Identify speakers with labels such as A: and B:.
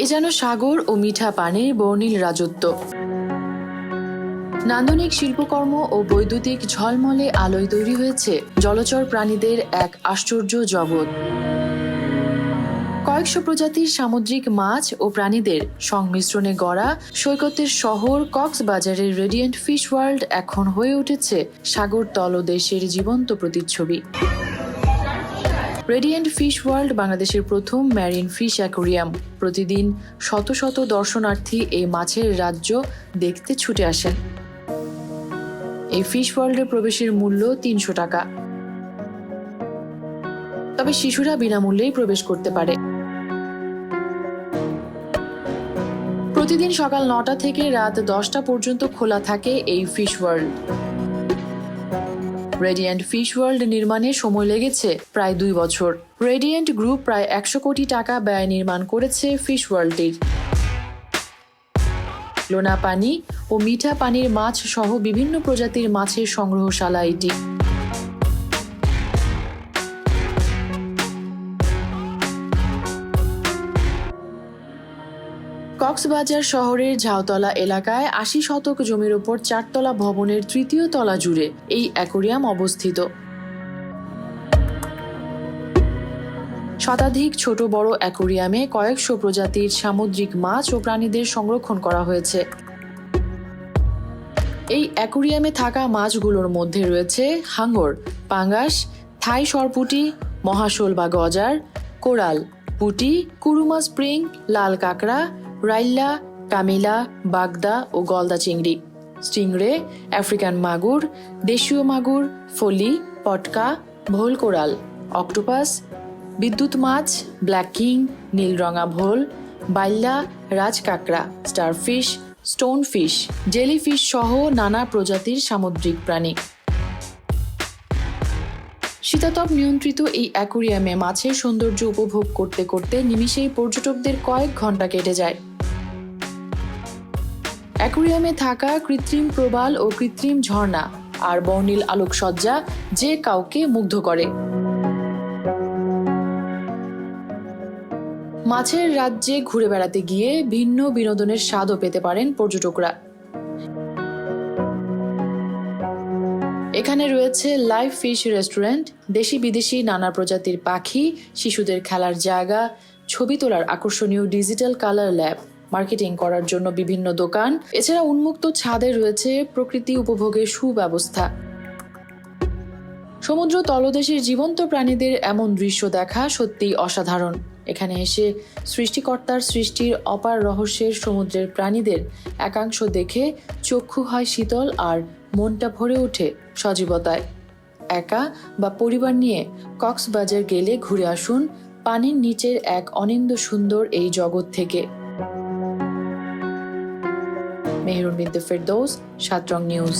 A: এ যেন সাগর ও মিঠা পানির বর্ণিল রাজত্ব। নান্দনিক শিল্পকর্ম ও বৈদ্যুতিক ঝলমলে আলোয় তৈরি হয়েছে জলচর প্রাণীদের এক আশ্চর্য জগৎ। কয়েকশো প্রজাতির সামুদ্রিক মাছ ও প্রাণীদের সংমিশ্রণে গড়া সৈকতের শহর কক্সবাজারের রেডিয়েন্ট ফিশ ওয়ার্ল্ড এখন হয়ে উঠেছে সাগর তলদেশের জীবন্ত প্রতিচ্ছবি। রেডিয়েন্ট ফিশ ওয়ার্ল্ড বাংলাদেশের প্রথম ম্যারিন ফিশ অ্যাকোরিয়াম প্রতিদিন শত শত দর্শনার্থী এই মাছের রাজ্য দেখতে ছুটে আসেন। এই ফিশ ওয়ার্ল্ডে প্রবেশের মূল্য তিনশো টাকা। তবে শিশুরা বিনামূল্যেই প্রবেশ করতে পারে। প্রতিদিন সকাল নটা থেকে রাত দশটা পর্যন্ত খোলা থাকে এই fish world radiant fish world নির্মাণে সময় লেগেছে প্রায় দুই বছর। রেডিয়েন্ট গ্রুপ প্রায় একশো কোটি টাকা ব্যয় নির্মাণ করেছে ফিশ ওয়ার্ল্ডটির লোনা পানি ও মিঠা পানির মাছ সহ বিভিন্ন প্রজাতির মাছের সংগ্রহশালা এটি। কক্সবাজার শহরের ঝাউতলা এলাকায় আশি শতক জমির ওপর চারতলা ভবনের তৃতীয় তলা জুড়ে এই অ্যাকোরিয়াম অবস্থিত। শতাধিক ছোট বড় অ্যাকোরিয়ামে কয়েকশো প্রজাতির সামুদ্রিক মাছ ও প্রাণীদের সংরক্ষণ করা হয়েছে। এই অ্যাকোরিয়ামে থাকা মাছগুলোর মধ্যে রয়েছে হাঙ্গর, পাঙ্গাস, থাই সরপুটি, মহাশোল বা গজার, কোরাল, পুটি, কুরুমা স্প্রিং, লাল কাঁকড়া রাইল্লা কামিলা বাগদা ও গলদা চিংড়ি। স্টিংরে আফ্রিকান মাগুর, দেশীয় মাগুর, ফলি, পটকা, ভোল কোরাল, অক্টোপাস, বিদ্যুৎ মাছ, ব্ল্যাক কিং নীলরঙা ভোল, বাইল্লা কাঁকড়া স্টারফিশ স্টোনফিশ জেলিফিশ সহ নানা প্রজাতির সামুদ্রিক প্রাণী। শীতাতপ নিয়ন্ত্রিত এই অ্যাকোরিয়ামে মাছের সৌন্দর্য উপভোগ করতে করতে নিমিষেই পর্যটকদের কয়েক ঘণ্টা কেটে যায়। অ্যাকোরিয়ামে থাকা কৃত্রিম প্রবাল ও কৃত্রিম ঝর্ণা আর বর্ণিল আলোকসজ্জা যে কাউকে মুগ্ধ করে। মাছের রাজ্যে ঘুরে বেড়াতে গিয়ে ভিন্ন বিনোদনের স্বাদও পেতে পারেন পর্যটকরা। এখানে রয়েছে লাইভ ফিশ রেস্টুরেন্ট, দেশি বিদেশি নানা প্রজাতির পাখি, শিশুদের খেলার জায়গা, ছবি তোলার আকর্ষণীয় ডিজিটাল কালার ল্যাব। মার্কেটিং করার জন্য বিভিন্ন দোকান। এছাড়া উন্মুক্ত ছাদে রয়েছে প্রকৃতি উপভোগের সুব্যবস্থা। সমুদ্র তলদেশের জীবন্ত প্রাণীদের এমন দৃশ্য দেখা সত্যিই অসাধারণ। এখানে এসে সৃষ্টিকর্তার সৃষ্টির অপার রহস্যের সমুদ্রের প্রাণীদের একাংশ দেখে চক্ষু হয় শীতল আর মনটা ভরে ওঠে সজীবতায়। একা বা পরিবার নিয়ে কক্সবাজার গেলে ঘুরে আসুন পানির নিচের এক অনিন্দ সুন্দর এই জগৎ থেকে। মেহরুন বিনতে ফেরদৌস সাতরং নিউজ